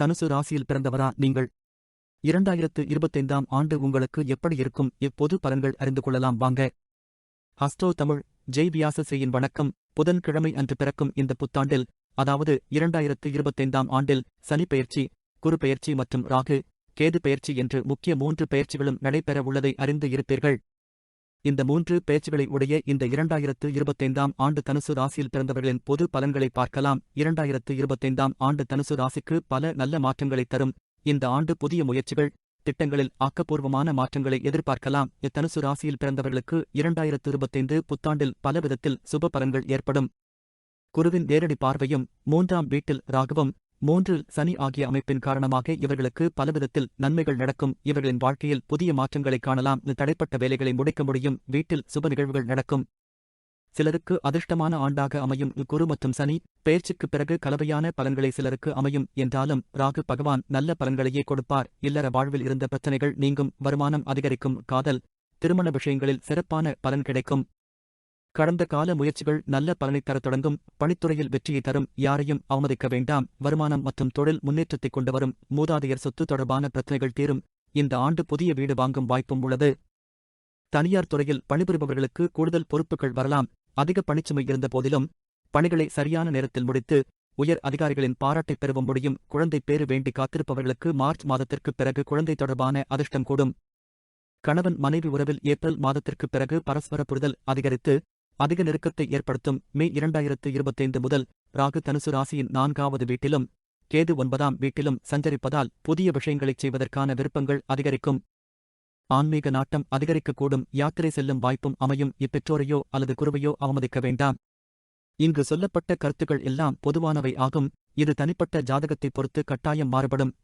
தனுசு ராசியில் பிறந்தவரா நீங்கள்? இரண்டாயிரத்து இருபத்தைந்தாம் ஆண்டு உங்களுக்கு எப்படி இருக்கும்? எப்போது பலன்கள் அறிந்து கொள்ளலாம்? வாங்க. ஹஸ்டோ தமிழ் ஜெய் வியாசஸ்ரீயின் வணக்கம். புதன்கிழமை அன்று பிறக்கும் இந்த புத்தாண்டில் அதாவது இரண்டாயிரத்து இருபத்தைந்தாம் ஆண்டில் சனி பெயர்ச்சி குரு பெயர்ச்சி மற்றும் ராகு கேது பெயர்ச்சி என்று முக்கிய மூன்று பெயர்ச்சிகளும் நடைபெற உள்ளதை அறிந்து இருப்பீர்கள். இந்த மூன்று பேச்சுகளை உடைய இந்த இரண்டாயிரத்து இருபத்தைந்தாம் ஆண்டு தனுசு ராசியில் பிறந்தவர்களின் பொது பலன்களை பார்க்கலாம். இரண்டாயிரத்து இருபத்தைந்தாம் ஆண்டு தனுசு ராசிக்கு பல நல்ல மாற்றங்களை தரும். இந்த ஆண்டு புதிய முயற்சிகள் திட்டங்களில் ஆக்கப்பூர்வமான மாற்றங்களை எதிர்பார்க்கலாம். இத்தனுசு ராசியில் பிறந்தவர்களுக்கு இரண்டாயிரத்து இருபத்தைந்து புத்தாண்டில் பல விதத்தில் சுப பலன்கள் ஏற்படும். குருவின் நேரடி பார்வையும் மூன்றாம் வீட்டில் ராகுவும் மூன்றில் சனி ஆகிய அமைப்பின் காரணமாக இவர்களுக்கு பலவிதத்தில் நன்மைகள் நடக்கும். இவர்களின் வாழ்க்கையில் புதிய மாற்றங்களை காணலாம். தடைப்பட்ட வேலைகளை முடிக்க முடியும். வீட்டில் சுப நிகழ்வுகள் நடக்கும். சிலருக்கு அதிர்ஷ்டமான ஆண்டாக அமையும். குரு மற்றும் சனி பேச்சுக்கு பிறகு கலவையான பலன்களை சிலருக்கு அமையும். என்றாலும் ராகு பகவான் நல்ல பலன்களையே கொடுப்பார். இல்லற வாழ்வில் இருந்த பிரச்சனைகள் நீங்கும். வருமானம் அதிகரிக்கும். காதல் திருமண விஷயங்களில் சிறப்பான பலன் கிடைக்கும். கடந்த கால முயற்சிகள் நல்ல பலனைத் தரத் தொடங்கும். பணித்துறையில் வெற்றியை தரும். யாரையும் அவமதிக்க வேண்டாம். வருமானம் மற்றும் தொழில் முன்னேற்றத்தைக் கொண்டு வரும். மூதாதையர் சொத்து தொடர்பான பிரச்சனைகள் தீரும். இந்த ஆண்டு புதிய வீடு வாங்கும் வாய்ப்பும் உள்ளது. தனியார் துறையில் பணிபுரிபவர்களுக்கு கூடுதல் பொறுப்புகள் வரலாம். அதிக பணிச்சுமை இருந்த போதிலும் பணிகளை சரியான நேரத்தில் முடித்து உயர் அதிகாரிகளின் பாராட்டைப் பெறவும் முடியும். குழந்தை பேறு வேண்டி காத்திருப்பவர்களுக்கு மார்ச் மாதத்திற்கு பிறகு குழந்தை தொடர்பான அதிர்ஷ்டம் கூடும். கணவன் மனைவி உறவில் ஏப்ரல் மாதத்திற்குப் பிறகு பரஸ்பர புரிதல் அதிகரித்து அதிக நெருக்கத்தை ஏற்படுத்தும் மே இரண்டாயிரத்து இருபத்தைந்து முதல் ராகு தனுசு ராசியின் நான்காவது வீட்டிலும் கேது ஒன்பதாம் வீட்டிலும் சஞ்சரிப்பதால் புதிய விஷயங்களைச் செய்வதற்கான விருப்பங்கள் அதிகரிக்கும். ஆன்மீக நாட்டம் அதிகரிக்கக்கூடும். யாத்திரை செல்லும் வாய்ப்பும் அமையும். இப்பெற்றோரையோ அல்லது குருவையோ அவமதிக்க வேண்டாம். இங்கு சொல்லப்பட்ட கருத்துக்கள் எல்லாம் பொதுவானவை ஆகும். இது தனிப்பட்ட ஜாதகத்தைப் பொறுத்து கட்டாயம் மாறுபடும்.